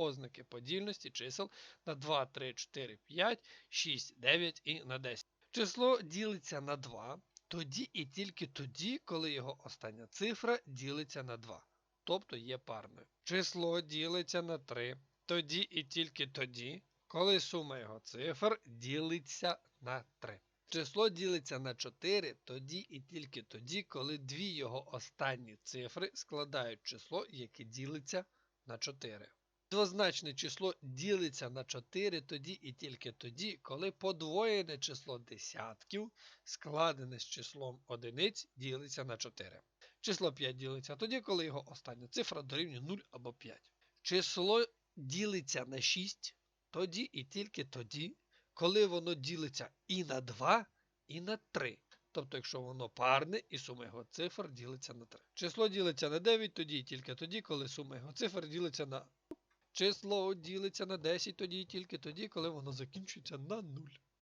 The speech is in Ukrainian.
ознаки подільності чисел на 2, 3, 4, 5, 6, 9 і на 10. Число ділиться на 2 тоді і тільки тоді, коли його остання цифра ділиться на 2, тобто є парною. Число ділиться на 3 тоді і тільки тоді, коли сума його цифр ділиться на 3. Число ділиться на 4 тоді і тільки тоді, коли дві його останні цифри складають число, яке ділиться на 4. Двозначне число ділиться на 4 тоді і тільки тоді, коли подвоєне число десятків, складене з числом одиниць, ділиться на 4. Число 5 ділиться тоді, коли його остання цифра дорівнює 0 або 5. Число ділиться на 6 тоді і тільки тоді, коли воно ділиться і на 2, і на 3. Тобто, якщо воно парне і сума його цифр ділиться на 3. Число ділиться на 9 тоді і тільки тоді, коли сума його цифр ділиться на Число ділиться на 10 тоді і тільки тоді, коли воно закінчується на 0.